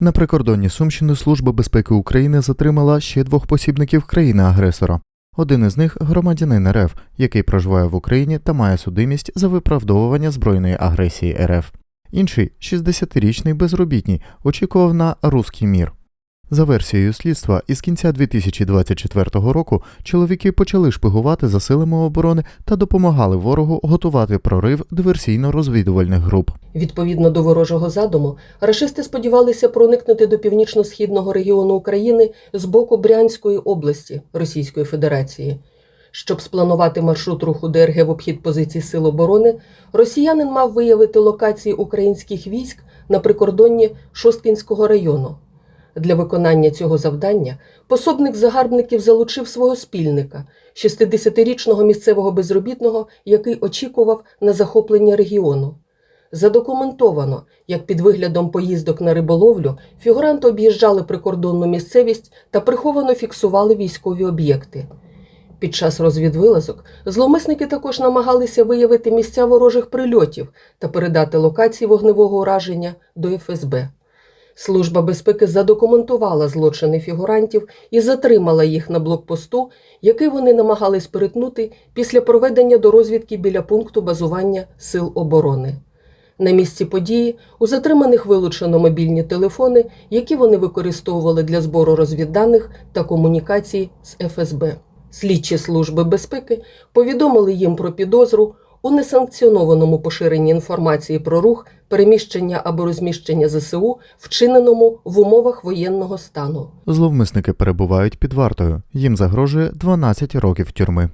На прикордонні Сумщини Служба безпеки України затримала ще двох посібників країни-агресора. Один із них громадянин РФ, який проживає в Україні та має судимість за виправдовування збройної агресії РФ. Інший 60-річний безробітний очікував на руський мір. За версією слідства, із кінця 2024 року чоловіки почали шпигувати за силами оборони та допомагали ворогу готувати прорив диверсійно-розвідувальних груп. Відповідно до ворожого задуму, рашисти сподівалися проникнути до північно-східного регіону України з боку Брянської області Російської Федерації. Щоб спланувати маршрут руху ДРГ в обхід позицій Сил оборони, росіянин мав виявити локації українських військ на прикордонні Шосткінського району. Для виконання цього завдання пособник загарбників залучив свого спільника, 60-річного місцевого безробітного, який очікував на захоплення регіону. Задокументовано, як під виглядом поїздок на риболовлю фігуранти об'їжджали прикордонну місцевість та приховано фіксували військові об'єкти. Під час розвідвилазок зловмисники також намагалися виявити місця ворожих прильотів та передати локації вогневого ураження до ФСБ. Служба безпеки задокументувала злочини фігурантів і затримала їх на блокпосту, який вони намагались перетнути після проведення до розвідки біля пункту базування Сил оборони. На місці події у затриманих вилучено мобільні телефони, які вони використовували для збору розвідданих та комунікацій з ФСБ. Слідчі служби безпеки повідомили їм про підозру у несанкціонованому поширенні інформації про рух, переміщення або розміщення ЗСУ, вчиненому в умовах воєнного стану. Зловмисники перебувають під вартою. Їм загрожує 12 років тюрми.